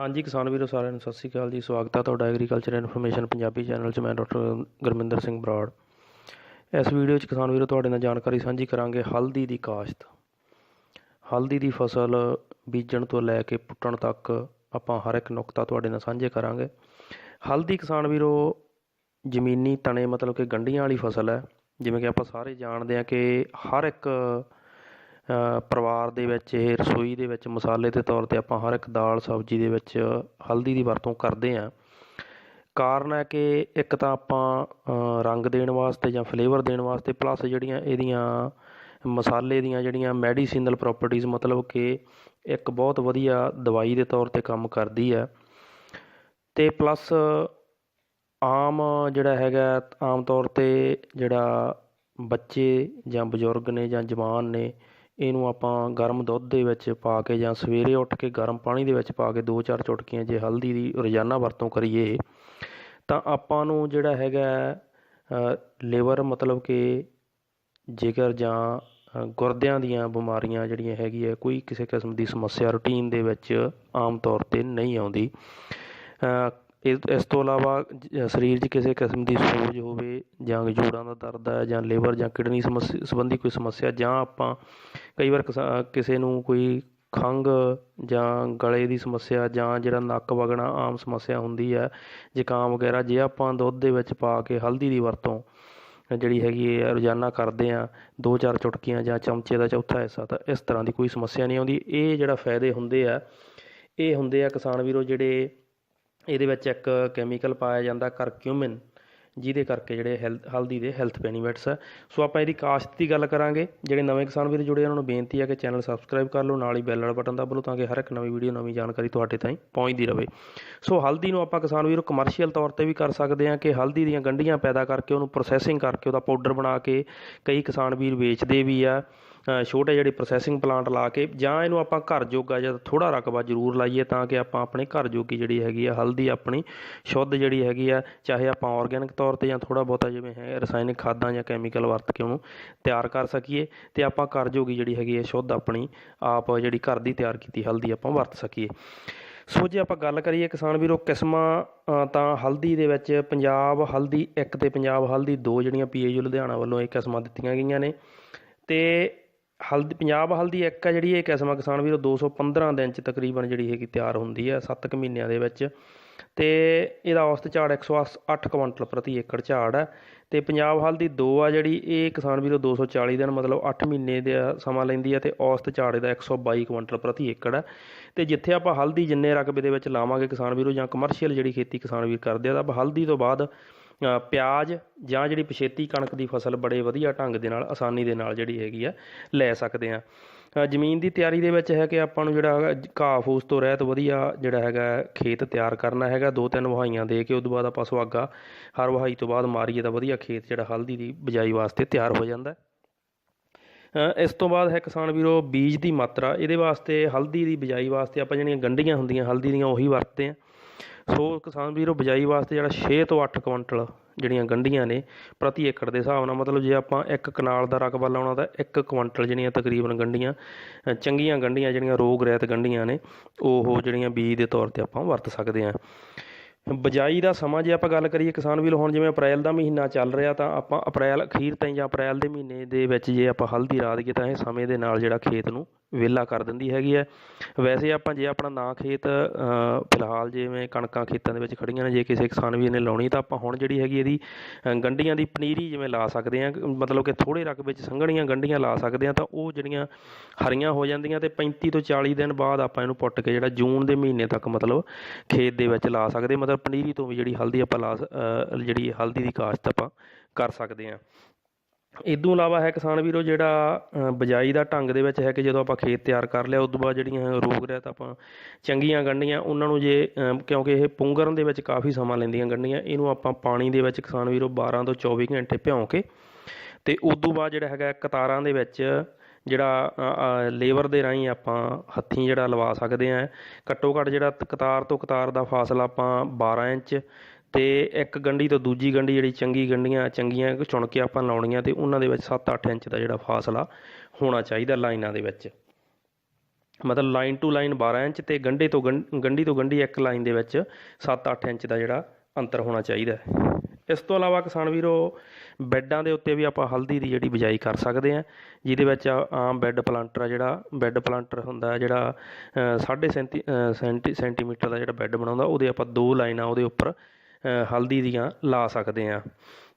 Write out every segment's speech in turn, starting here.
ਹਾਂਜੀ, ਕਿਸਾਨ ਵੀਰੋ ਸਾਰਿਆਂ ਨੂੰ ਸਤਿ ਸ਼੍ਰੀ ਅਕਾਲ ਜੀ। ਸਵਾਗਤ ਹੈ ਤੁਹਾਡਾ ਐਗਰੀਕਲਚਰ ਇਨਫੋਰਮੇਸ਼ਨ ਪੰਜਾਬੀ ਚੈਨਲ 'ਚ। ਮੈਂ ਡਾਕਟਰ ਗੁਰਮਿੰਦਰ ਸਿੰਘ ਬਰਾੜ। ਇਸ ਵੀਡੀਓ 'ਚ ਕਿਸਾਨ ਵੀਰੋ ਤੁਹਾਡੇ ਨਾਲ ਜਾਣਕਾਰੀ ਸਾਂਝੀ ਕਰਾਂਗੇ ਹਲਦੀ ਦੀ ਕਾਸ਼ਤ। ਹਲਦੀ ਦੀ ਫਸਲ ਬੀਜਣ ਤੋਂ ਲੈ ਕੇ ਪੁੱਟਣ ਤੱਕ ਆਪਾਂ ਹਰ ਇੱਕ ਨੁਕਤਾ ਤੁਹਾਡੇ ਨਾਲ ਸਾਂਝੇ ਕਰਾਂਗੇ। ਹਲਦੀ ਕਿਸਾਨ ਵੀਰੋ ਜ਼ਮੀਨੀ ਤਣੇ ਮਤਲਬ ਕਿ ਗੰਢੀਆਂ ਵਾਲੀ ਫਸਲ ਹੈ। ਜਿਵੇਂ ਕਿ ਆਪਾਂ ਸਾਰੇ ਜਾਣਦੇ ਹਾਂ ਕਿ ਹਰ ਇੱਕ ਪਰਿਵਾਰ ਦੇ ਵਿੱਚ, ਇਹ ਰਸੋਈ ਦੇ ਵਿੱਚ ਮਸਾਲੇ ਦੇ ਤੌਰ ਤੇ ਆਪਾਂ ਹਰ ਇੱਕ ਦਾਲ ਸਬਜ਼ੀ ਦੇ ਵਿੱਚ ਹਲਦੀ ਦੀ ਵਰਤੋਂ ਕਰਦੇ ਹਾਂ। ਕਾਰਨ ਹੈ ਕਿ ਇੱਕ ਤਾਂ ਆਪਾਂ ਰੰਗ ਦੇਣ ਵਾਸਤੇ ਜਾਂ ਫਲੇਵਰ ਦੇਣ ਵਾਸਤੇ ਪਲੱਸ ਜਿਹੜੀਆਂ ਇਹਦੀਆਂ ਮਸਾਲੇ ਦੀਆਂ ਜਿਹੜੀਆਂ ਮੈਡੀਸਿਨਲ ਪ੍ਰੋਪਰਟੀਜ਼ ਮਤਲਬ ਕਿ ਇੱਕ ਬਹੁਤ ਵਧੀਆ ਦਵਾਈ ਦੇ ਤੌਰ ਤੇ ਕੰਮ ਕਰਦੀ ਹੈ। ਤੇ ਪਲੱਸ ਆਮ ਜਿਹੜਾ ਹੈਗਾ, ਆਮ ਤੌਰ ਤੇ ਜਿਹੜਾ ਬੱਚੇ ਜਾਂ ਬਜ਼ੁਰਗ ਨੇ ਜਾਂ ਜਵਾਨ ਨੇ ਇਹਨੂੰ ਆਪਾਂ ਗਰਮ ਦੁੱਧ ਦੇ ਵਿੱਚ ਪਾ ਕੇ ਜਾਂ ਸਵੇਰੇ ਉੱਠ ਕੇ ਗਰਮ ਪਾਣੀ ਦੇ ਵਿੱਚ ਪਾ ਕੇ ਦੋ ਚਾਰ ਚੁਟਕੀਆਂ ਜੇ ਹਲਦੀ ਦੀ ਰੋਜ਼ਾਨਾ ਵਰਤੋਂ ਕਰੀਏ, ਤਾਂ ਆਪਾਂ ਨੂੰ ਜਿਹੜਾ ਹੈਗਾ ਲਿਵਰ ਮਤਲਬ ਕਿ ਜਿਗਰ ਜਾਂ ਗੁਰਦਿਆਂ ਦੀਆਂ ਬਿਮਾਰੀਆਂ ਜਿਹੜੀਆਂ ਹੈਗੀ ਹੈ ਕੋਈ ਕਿਸੇ ਕਿਸਮ ਦੀ ਸਮੱਸਿਆ ਰੂਟੀਨ ਦੇ ਵਿੱਚ ਆਮ ਤੌਰ ਤੇ ਨਹੀਂ ਆਉਂਦੀ। ਇਸ ਇਸ ਤੋਂ ਇਲਾਵਾ ਜ- ਸਰੀਰ 'ਚ ਕਿਸੇ ਕਿਸਮ ਦੀ ਸੋਜ ਹੋਵੇ ਜਾਂ ਜੋੜਾਂ ਦਾ ਦਰਦ ਹੈ ਜਾਂ ਲਿਵਰ ਜਾਂ ਕਿਡਨੀ ਸਮੱਸਿਆ ਸੰਬੰਧੀ ਕੋਈ ਸਮੱਸਿਆ, ਜਾਂ ਆਪਾਂ ਕਈ ਵਾਰ ਕਿਸਾ- ਕਿਸੇ ਨੂੰ ਕੋਈ ਖੰਘ ਜਾਂ ਗਲੇ ਦੀ ਸਮੱਸਿਆ ਜਾਂ ਜਿਹੜਾ ਨੱਕ ਵਗਣਾ ਆਮ ਸਮੱਸਿਆ ਹੁੰਦੀ ਹੈ, ਜ਼ੁਕਾਮ ਵਗੈਰਾ, ਜੇ ਆਪਾਂ ਦੁੱਧ ਦੇ ਵਿੱਚ ਪਾ ਕੇ ਹਲਦੀ ਦੀ ਵਰਤੋਂ ਜਿਹੜੀ ਹੈਗੀ ਹੈ ਰੋਜ਼ਾਨਾ ਕਰਦੇ ਆ ਦੋ ਚਾਰ ਚੁਟਕੀਆਂ ਜਾਂ ਚਮਚੇ ਦਾ ਚੌਥਾ ਹਿੱਸਾ, ਤਾਂ ਇਸ ਤਰ੍ਹਾਂ ਦੀ ਕੋਈ ਸਮੱਸਿਆ ਨਹੀਂ ਆਉਂਦੀ। ਇਹ ਜਿਹੜਾ ਫਾਇਦੇ ਹੁੰਦੇ ਆ, ਇਹ ਹੁੰਦੇ ਆ ਕਿਸਾਨ ਵੀਰੋ ਜਿਹੜੇ ਇਹਦੇ ਵਿੱਚ ਇੱਕ ਕੈਮੀਕਲ ਪਾਇਆ ਜਾਂਦਾ ਕਰਕਿਊਮਿਨ ਜਿਹਦੇ ਕਰਕੇ ਜਿਹੜੇ ਹੈਲ- ਹਲਦੀ ਦੇ ਹੈਲਥ ਬੈਨੀਫਿਟਸ ਆ। ਸੋ ਆਪਾਂ ਇਹਦੀ ਕਾਸ਼ਤ ਦੀ ਗੱਲ ਕਰਾਂਗੇ। ਜਿਹੜੇ ਨਵੇਂ ਕਿਸਾਨ ਵੀਰ ਜੁੜੇ ਉਹਨਾਂ ਨੂੰ ਬੇਨਤੀ ਹੈ ਕਿ ਚੈਨਲ ਸਬਸਕ੍ਰਾਈਬ ਕਰ ਲਓ, ਨਾਲ ਹੀ ਬੈਲ ਵਾਲਾ ਬਟਨ ਦਬਾ ਲਓ ਤਾਂ ਕਿ ਹਰ ਇੱਕ ਨਵੀਂ ਵੀਡੀਓ ਨਵੀਂ ਜਾਣਕਾਰੀ ਤੁਹਾਡੇ ਤਾਈਂ ਪਹੁੰਚਦੀ ਰਹੇ। ਸੋ ਹਲਦੀ ਨੂੰ ਆਪਾਂ ਕਿਸਾਨ ਵੀਰੋ ਕਮਰਸ਼ੀਅਲ ਤੌਰ ਤੇ ਵੀ ਕਰ ਸਕਦੇ ਹਾਂ ਕਿ ਹਲਦੀ ਦੀਆਂ ਗੰਢੀਆਂ ਪੈਦਾ ਕਰਕੇ ਉਹਨੂੰ ਪ੍ਰੋਸੈਸਿੰਗ ਕਰਕੇ ਉਹਦਾ ਪਾਊਡਰ ਬਣਾ ਕੇ ਕਈ ਕਿਸਾਨ ਵੀਰ ਵੇਚਦੇ ਵੀ ਆ। ਛੋਟੇ ਜਿਹੜੇ ਪ੍ਰੋਸੈਸਿੰਗ ਪਲਾਂਟ ਲਾ ਕੇ ਜਾਂ ਇਹਨੂੰ ਆਪਾਂ ਘਰ ਜੋਗਾ ਜਾਂ ਥੋੜਾ ਰਕਬਾ ਜ਼ਰੂਰ ਲਾਈਏ ਤਾਂ ਕਿ ਆਪਾਂ ਆਪਣੇ ਘਰ ਜੋਗੀ ਜਿਹੜੀ ਹੈਗੀ ਆ, ਹਲਦੀ ਆਪਣੀ ਸ਼ੁੱਧ ਜਿਹੜੀ ਹੈਗੀ ਆ, ਚਾਹੇ ਆਪਾਂ ਆਰਗੈਨਿਕ ਤੌਰ ਤੇ ਜਾਂ ਥੋੜਾ ਬਹੁਤਾ ਜਿਵੇਂ ਹੈ ਰਸਾਇਣਿਕ ਖਾਦਾਂ ਜਾਂ ਕੈਮੀਕਲ ਵਰਤ ਕੇ ਉਹਨੂੰ ਤਿਆਰ ਕਰ ਸਕੀਏ ਤੇ ਆਪਾਂ ਘਰ ਜੋਗੀ ਜਿਹੜੀ ਹੈਗੀ ਹੈ ਸ਼ੁੱਧ ਆਪਣੀ ਆਪ ਜਿਹੜੀ ਘਰ ਦੀ ਤਿਆਰ ਕੀਤੀ ਹਲਦੀ ਆਪਾਂ ਵਰਤ ਸਕੀਏ। ਸੋ ਜੇ ਆਪਾਂ ਗੱਲ ਕਰੀਏ ਕਿਸਾਨ ਵੀਰੋ ਕਿਸਮਾਂ ਤਾਂ ਹਲਦੀ ਦੇ ਵਿੱਚ ਪੰਜਾਬ ਹਲਦੀ ਇੱਕ ਤੇ ਪੰਜਾਬ ਹਲਦੀ ਦੋ ਜਿਹੜੀਆਂ ਪੀਏਯੂ ਲੁਧਿਆਣਾ ਵੱਲੋਂ ਇਹ ਕਿਸਮਾਂ ਦਿੱਤੀਆਂ ਗਈਆਂ ਨੇ ਤੇ ਹਲਦੀ, ਪੰਜਾਬ ਹਲਦੀ ਇੱਕ ਆ ਜਿਹੜੀ, ਇਹ ਕਿਸਮ ਕਿਸਾਨ ਵੀਰੋ 215 ਦਿਨ ਚ ਤਕਰੀਬਨ ਜਿਹੜੀ ਹੈਗੀ ਤਿਆਰ ਹੁੰਦੀ ਹੈ 7 ਕੁ ਮਹੀਨਿਆਂ ਦੇ ਵਿੱਚ। ਤੇ ਇਹਦਾ ਔਸਤ ਝਾੜ 108 ਕੁਇੰਟਲ ਪ੍ਰਤੀ ਏਕੜ ਝਾੜ ਹੈ ਤੇ ਪੰਜਾਬ ਹਲਦੀ ਦੋ ਆ ਜਿਹੜੀ, ਇਹ ਕਿਸਾਨ ਵੀਰੋ 240 ਦਿਨ ਮਤਲਬ 8 ਮਹੀਨੇ ਦਾ ਸਮਾਂ ਲੈਂਦੀ ਹੈ ਤੇ ਔਸਤ ਝਾੜ ਇਹਦਾ 122 ਕੁਇੰਟਲ ਪ੍ਰਤੀ ਏਕੜ ਹੈ ਤੇ ਜਿੱਥੇ ਆਪਾਂ ਹਲਦੀ ਜਿੰਨੇ ਰਕਬੇ ਦੇ ਵਿੱਚ ਲਾਵਾਂਗੇ ਕਿਸਾਨ ਵੀਰੋ ਜਾਂ ਕਮਰਸ਼ੀਅਲ ਜਿਹੜੀ ਖੇਤੀ ਕਿਸਾਨ ਵੀਰ ਕਰਦੇ ਆ, ਤਾਂ ਆਪਾਂ ਹਲਦੀ ਤੋਂ ਬਾਅਦ ਪਿਆਜ਼ ਜਾਂ ਜਿਹੜੀ ਪਛੇਤੀ ਕਣਕ ਦੀ ਫਸਲ ਬੜੇ ਵਧੀਆ ਢੰਗ ਦੇ ਨਾਲ, ਆਸਾਨੀ ਦੇ ਨਾਲ ਜਿਹੜੀ ਹੈਗੀ ਆ, ਲੈ ਸਕਦੇ ਆ। ਜ਼ਮੀਨ ਦੀ ਤਿਆਰੀ ਦੇ ਵਿੱਚ ਹੈ ਕਿ ਆਪਾਂ ਨੂੰ ਜਿਹੜਾ ਹੈਗਾ, ਘਾਹ ਫੂਸ ਤੋਂ ਰਹਿਤ ਵਧੀਆ ਜਿਹੜਾ ਹੈਗਾ ਖੇਤ ਤਿਆਰ ਕਰਨਾ ਹੈਗਾ, ਦੋ ਤਿੰਨ ਵਹਾਈਆਂ ਦੇ ਕੇ ਉਸ ਤੋਂ ਬਾਅਦ ਆਪਾਂ ਸੁਹਾਗਾ, ਹਰ ਵਹਾਈ ਤੋਂ ਬਾਅਦ ਮਾਰੀਏ ਤਾਂ ਵਧੀਆ ਖੇਤ ਜਿਹੜਾ ਹਲਦੀ ਦੀ ਬਿਜਾਈ ਵਾਸਤੇ ਤਿਆਰ ਹੋ ਜਾਂਦਾ ਇਸ ਤੋਂ ਬਾਅਦ ਹੈ ਕਿਸਾਨ ਵੀਰੋ, ਬੀਜ ਦੀ ਮਾਤਰਾ, ਇਹਦੇ ਵਾਸਤੇ ਹਲਦੀ ਦੀ ਬਿਜਾਈ ਵਾਸਤੇ ਆਪਾਂ ਜਿਹੜੀਆਂ ਗੰਢੀਆਂ ਹੁੰਦੀਆਂ, ਹਲਦੀ ਦੀਆਂ ਉਹੀ ਵਰਤਦੇ ਆ। ਸੋ ਕਿਸਾਨ ਵੀਰੋ, ਬਿਜਾਈ ਵਾਸਤੇ ਜਿਹੜਾ 6 ਤੋਂ 8 ਕੁਇੰਟਲ ਜਿਹੜੀਆਂ ਗੰਢੀਆਂ ਨੇ ਪ੍ਰਤੀ ਏਕੜ ਦੇ ਹਿਸਾਬ ਨਾਲ, ਮਤਲਬ ਜੇ ਆਪਾਂ ਇੱਕ ਕਨਾਲ ਦਾ ਰਕਬਾ ਲਾਉਣਾ ਤਾਂ ਇੱਕ ਕੁਇੰਟਲ ਜਿਹੜੀਆਂ ਤਕਰੀਬਨ ਗੰਢੀਆਂ ਚੰਗੀਆਂ ਗੰਢੀਆਂ, ਜਿਹੜੀਆਂ ਰੋਗ ਰਹਿਤ ਗੰਢੀਆਂ ਨੇ, ਉਹ ਜਿਹੜੀਆਂ ਬੀਜ ਦੇ ਤੌਰ ਤੇ ਆਪਾਂ ਵਰਤ ਸਕਦੇ ਹਾਂ। ਬਿਜਾਈ ਦਾ ਸਮਾਂ ਜੇ ਆਪਾਂ ਗੱਲ ਕਰੀਏ ਕਿਸਾਨ ਵੀਰ, ਹੁਣ ਜਿਵੇਂ ਅਪ੍ਰੈਲ ਦਾ ਮਹੀਨਾ ਚੱਲ ਰਿਹਾ ਤਾਂ ਆਪਾਂ ਅਪ੍ਰੈਲ ਅਖੀਰ ਤਾਈਂ ਜਾਂ ਅਪ੍ਰੈਲ ਦੇ ਮਹੀਨੇ ਦੇ ਵਿੱਚ ਜੇ ਆਪਾਂ ਹਲਦੀ ਰਾ ਦਈਏ ਤਾਂ ਇਹ ਸਮੇਂ ਦੇ ਨਾਲ ਜਿਹੜਾ ਖੇਤ ਨੂੰ ਵਿਹਲਾ ਕਰ ਦਿੰਦੀ ਹੈਗੀ ਹੈ। ਵੈਸੇ ਆਪਾਂ ਜੇ ਆਪਣਾ ਨਾ ਖੇਤ ਫਿਲਹਾਲ ਜਿਵੇਂ ਕਣਕਾਂ ਖੇਤਾਂ ਦੇ ਵਿੱਚ ਖੜੀਆਂ ਨੇ, ਜੇ ਕਿਸੇ ਕਿਸਾਨ ਵੀਰ ਨੇ ਲਾਉਣੀ, ਤਾਂ ਆਪਾਂ ਹੁਣ ਜਿਹੜੀ ਹੈਗੀ ਇਹਦੀ ਗੰਢੀਆਂ ਦੀ ਪਨੀਰੀ ਜਿਵੇਂ ਲਾ ਸਕਦੇ ਹਾਂ, ਮਤਲਬ ਕਿ ਥੋੜੇ ਰਕਬੇ ਵਿੱਚ ਸੰਘਣੀਆਂ ਗੰਢੀਆਂ ਲਾ ਸਕਦੇ ਹਾਂ, ਤਾਂ ਉਹ ਜਿਹੜੀਆਂ ਹਰੀਆਂ ਹੋ ਜਾਂਦੀਆਂ ਤੇ 35 ਤੋਂ 40 ਦਿਨ ਬਾਅਦ ਆਪਾਂ ਇਹਨੂੰ ਪੁੱਟ ਕੇ ਜਿਹੜਾ ਜੂਨ ਦੇ ਮਹੀਨੇ ਤੱਕ ਮਤਲਬ ਖੇਤ ਦੇ ਵਿੱਚ ਲਾ ਸਕਦੇ ਮਤਲਬ ਪਨੀਰੀ ਤੋਂ ਵੀ ਜਿਹੜੀ ਹਲਦੀ ਆਪਾਂ ਲਾ ਜਿਹੜੀ ਹਲਦੀ ਦੀ ਕਾਸ਼ਤ ਆਪਾਂ ਕਰ ਸਕਦੇ ਹਾਂ। ਇਦੋਂ ਇਲਾਵਾ ਹੈ ਕਿਸਾਨ ਵੀਰੋ ਜਿਹੜਾ ਬਿਜਾਈ ਦਾ ਢੰਗ ਦੇ ਵਿੱਚ ਹੈ ਕਿ ਜਦੋਂ ਆਪਾਂ ਖੇਤ ਤਿਆਰ ਕਰ ਲਿਆ ਉਸ ਤੋਂ ਬਾਅਦ ਜਿਹੜੀਆਂ ਰੋਗ ਰਹਿਤ ਆਪਾਂ ਚੰਗੀਆਂ ਗੰਢੀਆਂ, ਉਹਨਾਂ ਨੂੰ ਜੇ ਕਿਉਂਕਿ ਇਹ ਪੁੰਗਰਨ ਦੇ ਵਿੱਚ ਕਾਫੀ ਸਮਾਂ ਲੈਂਦੀਆਂ ਗੰਢੀਆਂ, ਇਹਨੂੰ ਆਪਾਂ ਪਾਣੀ ਦੇ ਵਿੱਚ ਕਿਸਾਨ ਵੀਰੋ 12 ਤੋਂ 24 ਘੰਟੇ ਭਿਉਂ ਕੇ ਤੇ ਉਸ ਤੋਂ ਬਾਅਦ ਜਿਹੜਾ ਹੈਗਾ ਕਤਾਰਾਂ ਦੇ ਵਿੱਚ ਜਿਹੜਾ ਲੇਬਰ ਦੇ ਰਾਹੀਂ ਆਪਾਂ ਹੱਥੀਂ ਜਿਹੜਾ ਲਵਾ ਸਕਦੇ ਆ ਘੱਟੋ ਘੱਟ ਜਿਹੜਾ ਕਤਾਰ ਤੋਂ ਕਤਾਰ ਦਾ ਫਾਸਲਾ ਆਪਾਂ 12 ਇੰਚ ਤੇ ਇੱਕ ਗੰਢੀ ਤੋਂ ਦੂਜੀ ਗੰਢੀ ਜਿਹੜੀ ਚੰਗੀ ਗੰਢੀਆਂ ਚੰਗੀਆਂ ਚੁਣ ਕੇ ਆਪਾਂ ਲਾਉਣੀਆਂ ਤੇ ਉਹਨਾਂ ਦੇ ਵਿੱਚ 7-8 ਇੰਚ ਦਾ ਜਿਹੜਾ ਫਾਸਲਾ ਹੋਣਾ ਚਾਹੀਦਾ ਲਾਈਨਾਂ ਦੇ ਵਿੱਚ। ਮਤਲਬ ਲਾਈਨ ਟੂ ਲਾਈਨ 12 ਇੰਚ ਤੇ ਗੰਢੇ ਤੋਂ ਗੰ- ਗੰਢੀ ਤੋਂ ਗੰਢੀ ਇੱਕ ਲਾਈਨ ਦੇ ਵਿੱਚ 7-8 ਇੰਚ ਦਾ ਜਿਹੜਾ ਅੰਤਰ ਹੋਣਾ ਚਾਹੀਦਾ ਇਸ ਤੋਂ ਇਲਾਵਾ ਕਿਸਾਨ ਵੀਰੋ ਬੈੱਡਾਂ ਦੇ ਉੱਤੇ ਵੀ ਆਪਾਂ ਹਲਦੀ ਦੀ ਜਿਹੜੀ ਬਿਜਾਈ ਕਰ ਸਕਦੇ ਹਾਂ ਜਿਹਦੇ ਵਿੱਚ ਆਮ ਬੈੱਡ ਪਲਾਂਟਰ ਆ ਜਿਹੜਾ ਬੈੱਡ ਪਲਾਂਟਰ ਹੁੰਦਾ ਜਿਹੜਾ ਅ, ਸਾਢੇ ਸੈਂਤੀ ਅ, ਸੈਂਤੀ ਸੈਂਟੀਮੀਟਰ ਦਾ ਜਿਹੜਾ ਬੈੱਡ ਬਣਾਉਂਦਾ ਉਹਦੇ ਆਪਾਂ ਦੋ ਲਾਈਨਾਂ ਉਹਦੇ ਉੱਪਰ ਹਲਦੀ ਦੀਆਂ ਲਾ ਸਕਦੇ ਹਾਂ।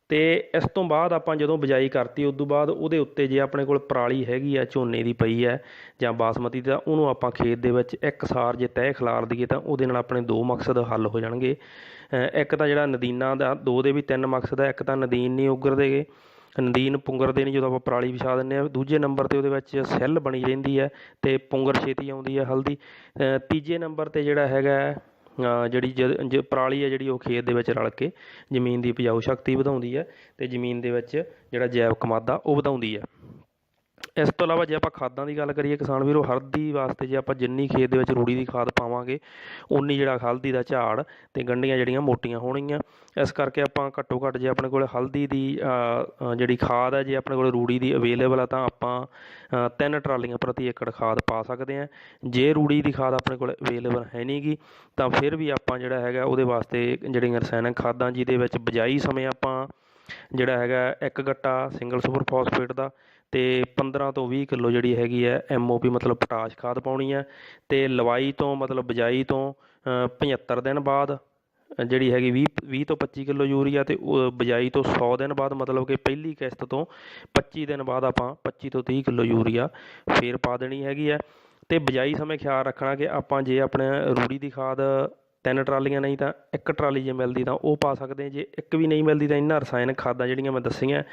ਤੇ ਇਸ ਤੋਂ ਬਾਅਦ ਆਪਾਂ ਜਦੋਂ ਬਿਜਾਈ ਕਰਤੀ, ਉਸ ਤੋਂ ਬਾਅਦ ਉਹਦੇ ਉੱਤੇ ਜੇ ਆਪਣੇ ਕੋਲ ਪਰਾਲੀ ਹੈਗੀ ਆ, ਝੋਨੇ ਦੀ ਪਈ ਹੈ ਜਾਂ ਬਾਸਮਤੀ ਦਾ ਉਹਨੂੰ ਆਪਾਂ ਖੇਤ ਦੇ ਵਿੱਚ ਇੱਕ ਸਾਰ ਜੇ ਤਹਿ ਖਿਲਾਰ ਦਈਏ, ਤਾਂ ਉਹਦੇ ਨਾਲ ਆਪਣੇ ਦੋ ਮਕਸਦ ਹੱਲ ਹੋ ਜਾਣਗੇ। ਇੱਕ ਤਾਂ ਜਿਹੜਾ ਨਦੀਨਾਂ ਦਾ, ਦੋ ਦੇ ਵੀ ਤਿੰਨ ਮਕਸਦ ਹੈ ਇੱਕ ਤਾਂ ਨਦੀਨ ਨਹੀਂ ਉਗਰਦੇਗੇ। ਨਦੀਨ ਪੁੰਗਰਦੇ ਨਹੀਂ ਜਦੋਂ ਆਪਾਂ ਪਰਾਲੀ ਵਿਛਾ ਦਿੰਦੇ ਆ ਦੂਜੇ ਨੰਬਰ ਤੇ ਉਹਦੇ ਵਿੱਚ ਸੈੱਲ ਬਣੀ ਰਹਿੰਦੀ ਹੈ ਤੇ ਪੁੰਗਰ ਛੇਤੀ ਆਉਂਦੀ ਹੈ ਹਲਦੀ। ਤੀਜੇ ਨੰਬਰ ਤੇ ਜਿਹੜਾ ਹੈਗਾ ਜਿਹੜੀ ਜ ਪਰਾਲੀ ਹੈ ਜਿਹੜੀ ਉਹ ਖੇਤ ਦੇ ਵਿੱਚ ਰਲ ਕੇ ਜ਼ਮੀਨ ਦੀ ਉਪਜਾਊ ਸ਼ਕਤੀ ਵਧਾਉਂਦੀ ਹੈ ਅਤੇ ਜ਼ਮੀਨ ਦੇ ਵਿੱਚ ਜਿਹੜਾ ਜੈਵਿਕ ਮਾਦਾ ਉਹ ਵਧਾਉਂਦੀ ਹੈ। ਇਸ ਤੋਂ ਇਲਾਵਾ ਜੇ ਆਪਾਂ ਖਾਦਾਂ ਦੀ ਗੱਲ ਕਰੀਏ, ਕਿਸਾਨ ਵੀਰੋ ਹਲਦੀ ਵਾਸਤੇ ਜੇ ਆਪਾਂ ਜਿੰਨੀ ਖੇਤ ਦੇ ਵਿੱਚ ਰੂੜੀ ਦੀ ਖਾਦ ਪਾਵਾਂਗੇ ਉਨੀ ਜਿਹੜਾ ਹਲਦੀ ਦਾ ਝਾੜ ਤੇ ਗੰਢੀਆਂ ਜਿਹੜੀਆਂ ਮੋਟੀਆਂ ਹੋਣਗੀਆਂ। ਇਸ ਕਰਕੇ ਆਪਾਂ ਘੱਟੋ ਘੱਟ ਜੇ ਆਪਣੇ ਕੋਲ ਹਲਦੀ ਦੀ ਜਿਹੜੀ ਖਾਦ ਹੈ, ਜੇ ਆਪਣੇ ਕੋਲ ਰੂੜੀ ਦੀ ਅਵੇਲੇਬਲ ਆ, ਤਾਂ ਆਪਾਂ ਤਿੰਨ ਟਰਾਲੀਆਂ ਪ੍ਰਤੀ ਏਕੜ ਖਾਦ ਪਾ ਸਕਦੇ ਹਾਂ। ਜੇ ਰੂੜੀ ਦੀ ਖਾਦ ਆਪਣੇ ਕੋਲ ਅਵੇਲੇਬਲ ਹੈ ਨਹੀਂਗੀ ਤਾਂ ਫਿਰ ਵੀ ਆਪਾਂ ਜਿਹੜਾ ਹੈਗਾ, ਉਹਦੇ ਵਾਸਤੇ ਜਿਹੜੀਆਂ ਰਸਾਇਣਕ ਖਾਦਾਂ, ਜਿਹਦੇ ਵਿੱਚ ਬਿਜਾਈ ਸਮੇਂ ਆਪਾਂ ਜਿਹੜਾ ਹੈਗਾ, ਇੱਕ ਗੱਟਾ ਸਿੰਗਲ ਸੁਪਰ ਫਾਸਫੇਟ ਦਾ ਤੇ 15 ਤੋਂ 20 ਕਿਲੋ ਜਿਹੜੀ ਹੈਗੀ ਹੈ ਐਮਓਪੀ ਮਤਲਬ ਪੋਟਾਸ਼ ਖਾਦ ਪਾਉਣੀ ਹੈ ਤੇ ਲਵਾਈ ਤੋਂ ਮਤਲਬ ਬਿਜਾਈ ਤੋਂ ਅ, 75 ਦਿਨ ਬਾਅਦ ਜਿਹੜੀ ਹੈਗੀ 20 20 ਤੋਂ 25 ਕਿਲੋ ਯੂਰੀਆ ਤੇ ਉਹ ਬਿਜਾਈ ਤੋਂ 100 ਦਿਨ ਬਾਅਦ ਮਤਲਬ ਕਿ ਪਹਿਲੀ ਕਿਸ਼ਤ ਤੋਂ 25 ਦਿਨ ਬਾਅਦ ਆਪਾਂ 25 ਤੋਂ 30 ਕਿਲੋ ਯੂਰੀਆ ਫੇਰ ਪਾ ਦੇਣੀ ਹੈਗੀ ਹੈ। ਤੇ ਬਿਜਾਈ ਸਮੇਂ ਖਿਆਲ ਰੱਖਣਾ ਕਿ ਆਪਾਂ ਜੇ ਆਪਣੇ ਰੂੜੀ ਦੀ ਖਾਦ ਤਿੰਨ ਟਰਾਲੀਆਂ ਨਹੀਂ ਤਾਂ ਇੱਕ ਟਰਾਲੀ ਜੇ ਮਿਲਦੀ ਤਾਂ ਉਹ ਪਾ ਸਕਦੇ ਜੇ ਇੱਕ ਵੀ ਨਹੀਂ ਮਿਲਦੀ ਤਾਂ ਇਹਨਾਂ ਰਸਾਇਣਕ ਖਾਦਾਂ ਜਿਹੜੀਆਂ ਮੈਂ ਦੱਸੀਆਂ,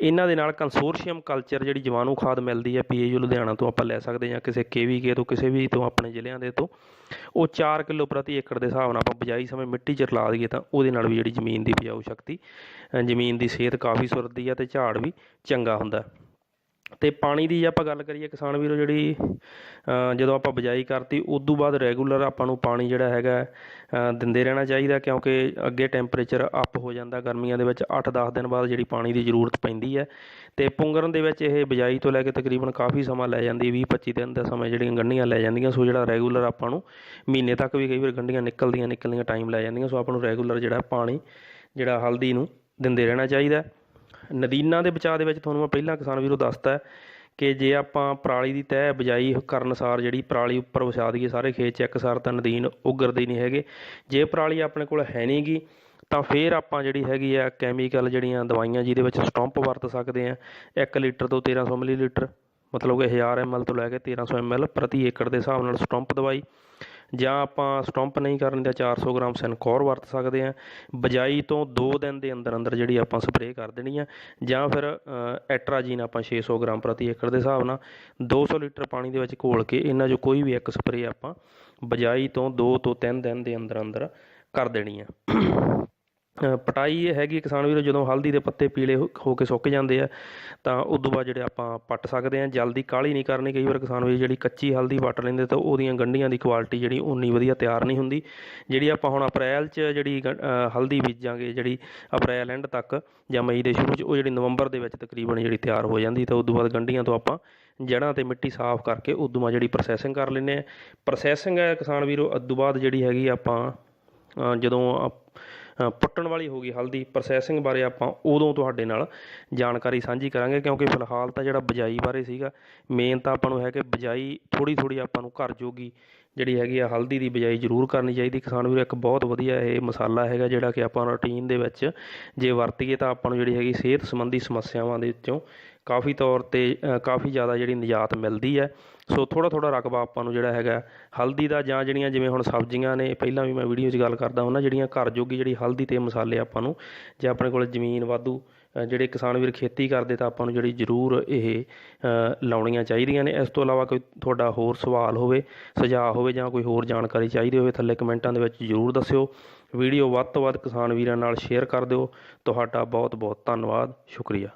ਇਹਨਾਂ ਦੇ ਨਾਲ ਕੰਸੋਰਸ਼ੀਅਮ ਕਲਚਰ ਜਿਹੜੀ ਜੀਵਾਣੂ ਖਾਦ ਮਿਲਦੀ ਹੈ, ਪੀਏਯੂ ਲੁਧਿਆਣਾ ਤੋਂ ਆਪਾਂ ਲੈ ਸਕਦੇ ਹਾਂ, ਕਿਸੇ ਕੇਵੀਕੇ ਤੋਂ, ਕਿਸੇ ਵੀ ਤੋਂ, ਆਪਣੇ ਜ਼ਿਲ੍ਹਿਆਂ ਦੇ ਤੋਂ। ਉਹ 4 ਕਿਲੋ ਪ੍ਰਤੀ ਏਕੜ ਦੇ ਹਿਸਾਬ ਨਾਲ ਆਪਾਂ ਬਿਜਾਈ ਸਮੇਂ ਮਿੱਟੀ 'ਚ ਰਲਾ ਦਈਏ ਤਾਂ ਉਹਦੇ ਨਾਲ ਵੀ ਜਿਹੜੀ ਜ਼ਮੀਨ ਦੀ ਉਪਜਾਊ ਸ਼ਕਤੀ ਜ਼ਮੀਨ ਦੀ ਸਿਹਤ ਕਾਫੀ ਸੁਰਦੀ ਹੈ ਤੇ ਝਾੜ ਵੀ ਚੰਗਾ ਹੁੰਦਾ। ਅਤੇ ਪਾਣੀ ਦੀ ਜੇ ਆਪਾਂ ਗੱਲ ਕਰੀਏ ਕਿਸਾਨ ਵੀਰੋ ਜਿਹੜੀ ਜਦੋਂ ਆਪਾਂ ਬਿਜਾਈ ਕਰਤੀ ਉਸ ਤੋਂ ਬਾਅਦ ਰੈਗੂਲਰ ਆਪਾਂ ਨੂੰ ਪਾਣੀ ਜਿਹੜਾ ਹੈਗਾ ਦਿੰਦੇ ਰਹਿਣਾ ਚਾਹੀਦਾ ਕਿਉਂਕਿ ਅੱਗੇ ਟੈਂਪਰੇਚਰ ਅਪ ਹੋ ਜਾਂਦਾ ਗਰਮੀਆਂ ਦੇ ਵਿੱਚ 8-10 ਦਿਨ ਬਾਅਦ ਜਿਹੜੀ ਪਾਣੀ ਦੀ ਜ਼ਰੂਰਤ ਪੈਂਦੀ ਹੈ। ਤੇ ਪੁੰਗਰਨ ਦੇ ਵਿੱਚ ਇਹ ਬਿਜਾਈ ਤੋਂ ਲੈ ਕੇ ਤਕਰੀਬਨ ਕਾਫੀ ਸਮਾਂ ਲੈ ਜਾਂਦੀ 20-25 ਦਿਨ ਦਾ ਸਮਾਂ ਜਿਹੜੀਆਂ ਗੰਢੀਆਂ ਲੈ ਜਾਂਦੀਆਂ, ਸੋ ਜਿਹੜਾ ਰੈਗੂਲਰ ਆਪਾਂ ਨੂੰ ਮਹੀਨੇ ਤੱਕ ਵੀ ਕਈ ਵਾਰ ਗੰਢੀਆਂ ਨਿਕਲਦੀਆਂ ਨਿਕਲਦੀਆਂ ਟਾਈਮ ਲੈ ਜਾਂਦੀਆਂ, ਸੋ ਆਪਾਂ ਨੂੰ ਰੈਗੂਲਰ ਜਿਹੜਾ ਪਾਣੀ, ਜਿਹੜਾ ਹਲਦੀ ਨੂੰ ਦਿੰਦੇ ਰਹਿਣਾ ਚਾਹੀਦਾ। ਨਦੀਨਾਂ ਦੇ ਬਚਾਅ ਦੇ ਵਿੱਚ ਤੁਹਾਨੂੰ ਮੈਂ ਪਹਿਲਾਂ ਕਿਸਾਨ ਵੀਰੋ ਦੱਸਤਾ ਕਿ ਜੇ ਆਪਾਂ ਪਰਾਲੀ ਦੀ ਤਹਿ ਬਿਜਾਈ ਕਰਨ ਸਾਰ ਜਿਹੜੀ ਪਰਾਲੀ ਉੱਪਰ ਵਿਛਾ ਦਈਏ ਸਾਰੇ ਖੇਤ 'ਚ ਇੱਕਸਾਰ ਤਾਂ ਨਦੀਨ ਉਗਰਦੇ ਨਹੀਂ ਹੈਗੇ। ਜੇ ਪਰਾਲੀ ਆਪਣੇ ਕੋਲ ਹੈ ਨਹੀਂਗੀ ਤਾਂ ਫਿਰ ਆਪਾਂ ਜਿਹੜੀ ਹੈਗੀ ਆ ਕੈਮੀਕਲ ਜਿਹੜੀਆਂ ਦਵਾਈਆਂ ਜਿਹਦੇ ਵਿੱਚ ਸਟੰਪ ਵਰਤ ਸਕਦੇ ਆ 1 ਲੀਟਰ ਤੋਂ 1300 ਮਿਲੀਲੀਟਰ, ਮਤਲਬ ਕਿ 1000 ml ਤੋਂ ਲੈ ਕੇ 1300 ml ਪ੍ਰਤੀ ਏਕੜ ਦੇ ਹਿਸਾਬ ਨਾਲ ਸਟੰਪ ਦਵਾਈ। ਜਾਂ ਆਪਾਂ ਸਟੰਪ ਨਹੀਂ ਕਰਨ ਦਾ 400 ਗ੍ਰਾਮ ਸਨਕੌਰ ਵਰਤ ਸਕਦੇ ਆ ਬਜਾਈ ਤੋਂ 2 ਦਿਨ ਦੇ ਅੰਦਰ ਅੰਦਰ ਜਿਹੜੀ ਆਪਾਂ ਸਪਰੇਅ ਕਰ ਦੇਣੀ ਆ, ਜਾਂ ਫਿਰ ਐਟਰਾਜੀਨ ਆਪਾਂ 600 ਗ੍ਰਾਮ ਪ੍ਰਤੀ ਏਕੜ ਦੇ ਹਿਸਾਬ ਨਾਲ 200 ਲੀਟਰ ਪਾਣੀ ਦੇ ਵਿੱਚ ਘੋਲ ਕੇ ਇਹਨਾਂ ਜੋ ਕੋਈ ਵੀ ਇੱਕ ਸਪਰੇਅ ਆਪਾਂ ਬਜਾਈ ਤੋਂ 2 ਤੋਂ 3 ਦਿਨ ਦੇ ਅੰਦਰ ਅੰਦਰ ਕਰ ਦੇਣੀ ਆ। ਪਟਾਈ ਇਹ ਹੈਗੀ ਕਿਸਾਨ ਵੀਰੋ, ਜਦੋਂ ਹਲਦੀ ਦੇ ਪੱਤੇ ਪੀਲੇ ਹੋ ਹੋ ਕੇ ਸੁੱਕ ਜਾਂਦੇ ਆ, ਤਾਂ ਉਦੋਂ ਬਾਅਦ ਜਿਹੜੇ ਆਪਾਂ ਪੱਟ ਸਕਦੇ ਆ ਜਲਦੀ ਕਾਹਲੀ ਨਹੀਂ ਕਰਨੀ। ਕਈ ਵਾਰ ਕਿਸਾਨ ਵੀਰ ਜਿਹੜੀ ਕੱਚੀ ਹਲਦੀ ਪੱਟ ਲੈਂਦੇ, ਤਾਂ ਉਹਦੀਆਂ ਗੰਢੀਆਂ ਦੀ ਕੁਆਲਿਟੀ ਜਿਹੜੀ ਉਨੀ ਵਧੀਆ ਤਿਆਰ ਨਹੀਂ ਹੁੰਦੀ। ਜਿਹੜੀ ਆਪਾਂ ਹੁਣ ਅਪ੍ਰੈਲ 'ਚ ਜਿਹੜੀ ਗ- ਹਲਦੀ ਬੀਜਾਂਗੇ, ਜਿਹੜੀ ਅਪ੍ਰੈਲ ਐਂਡ ਤੱਕ ਜਾਂ ਮਈ ਦੇ ਸ਼ੁਰੂ 'ਚ, ਉਹ ਜਿਹੜੀ ਨਵੰਬਰ ਦੇ ਵਿੱਚ ਤਕਰੀਬਨ ਜਿਹੜੀ ਤਿਆਰ ਹੋ ਜਾਂਦੀ, ਤਾਂ ਉਦੋਂ ਬਾਅਦ ਗੰਢੀਆਂ ਤੋਂ ਆਪਾਂ ਜੜ੍ਹਾਂ ਤੇ ਮਿੱਟੀ ਸਾਫ਼ ਕਰਕੇ ਉਦੋਂ ਬਾਅਦ ਜਿਹੜੀ ਪ੍ਰੋਸੈਸਿੰਗ ਕਰ ਲੈਂਦੇ ਆ ਪ੍ਰੋਸੈਸਿੰਗ ਹੈ ਕਿਸਾਨ ਵੀਰੋ ਉਦੋਂ ਬਾਅਦ ਜਿਹੜੀ ਹੈਗੀ ਆਪਾਂ ਜਦੋਂ ਆਪ- ਪੁੱਟਣ ਵਾਲੀ ਹੋ ਗਈ ਹਲਦੀ ਪ੍ਰੋਸੈਸਿੰਗ ਬਾਰੇ ਆਪਾਂ ਉਦੋਂ ਤੁਹਾਡੇ ਨਾਲ ਜਾਣਕਾਰੀ ਸਾਂਝੀ ਕਰਾਂਗੇ, ਕਿਉਂਕਿ ਫਿਲਹਾਲ ਤਾਂ ਜਿਹੜਾ ਬਿਜਾਈ ਬਾਰੇ ਸੀਗਾ ਮੇਨ ਤਾਂ ਆਪਾਂ ਨੂੰ ਹੈ ਕਿ ਬਿਜਾਈ ਥੋੜੀ ਥੋੜੀ ਆਪਾਂ ਨੂੰ ਘਰ ਜੋਗੀ ਜਿਹੜੀ ਹੈਗੀ ਆ, ਹਲਦੀ ਦੀ ਬਿਜਾਈ ਜ਼ਰੂਰ ਕਰਨੀ ਚਾਹੀਦੀ। ਕਿਸਾਨ ਵੀਰ, ਇੱਕ ਬਹੁਤ ਵਧੀਆ ਇਹ ਮਸਾਲਾ ਹੈਗਾ ਜਿਹੜਾ ਕਿ ਆਪਾਂ ਰੂਟੀਨ ਦੇ ਵਿੱਚ ਜੇ ਵਰਤੀਏ ਤਾਂ ਆਪਾਂ ਨੂੰ ਜਿਹੜੀ ਹੈਗੀ ਸਿਹਤ ਸੰਬੰਧੀ ਸਮੱਸਿਆਵਾਂ ਦੇ ਵਿੱਚੋਂ ਕਾਫੀ ਤੌਰ ਤੇ ਕਾਫੀ ਜ਼ਿਆਦਾ ਜਿਹੜੀ ਨਿਜਾਤ ਮਿਲਦੀ ਹੈ। ਸੋ ਥੋੜਾ ਥੋੜਾ ਰਕਬਾ ਆਪਾਂ ਨੂੰ ਜਿਹੜਾ ਹੈਗਾ, ਹਲਦੀ ਦਾ ਜਾਂ ਜਿਹੜੀਆਂ ਜਿਵੇਂ ਹੁਣ ਸਬਜ਼ੀਆਂ ਨੇ, ਪਹਿਲਾਂ ਵੀ ਮੈਂ ਵੀਡੀਓ 'ਚ ਗੱਲ ਕਰਦਾ ਹੁੰਦਾ, ਜਿਹੜੀਆਂ ਘਰ ਜੋਗੀ ਜਿਹੜੀ ਹਲਦੀ ਤੇ ਮਸਾਲੇ ਆਪਾਂ ਨੂੰ, ਜੇ ਆਪਣੇ ਕੋਲ ਜ਼ਮੀਨ, ਵਾਧੂ ਜਿਹੜੇ ਕਿਸਾਨ ਵੀਰ ਖੇਤੀ ਕਰਦੇ ਤਾਂ ਆਪਾਂ ਨੂੰ ਜਿਹੜੀ ਜ਼ਰੂਰ ਇਹ ਲਾਉਣੀਆਂ ਚਾਹੀਦੀਆਂ ਨੇ। ਇਸ ਤੋਂ ਇਲਾਵਾ ਕੋਈ ਤੁਹਾਡਾ ਹੋਰ ਸਵਾਲ ਹੋਵੇ, ਸੁਝਾਅ ਹੋਵੇ ਜਾਂ ਕੋਈ ਹੋਰ ਜਾਣਕਾਰੀ ਚਾਹੀਦੀ ਹੋਵੇ, ਥੱਲੇ ਕਮੈਂਟਾਂ ਦੇ ਵਿੱਚ ਜ਼ਰੂਰ ਦੱਸਿਓ। ਵੀਡੀਓ ਵੱਧ ਤੋਂ ਵੱਧ ਕਿਸਾਨ ਵੀਰਾਂ ਨਾਲ ਸ਼ੇਅਰ ਕਰ ਦਿਓ। ਤੁਹਾਡਾ ਬਹੁਤ ਬਹੁਤ ਧੰਨਵਾਦ। ਸ਼ੁਕਰੀਆ।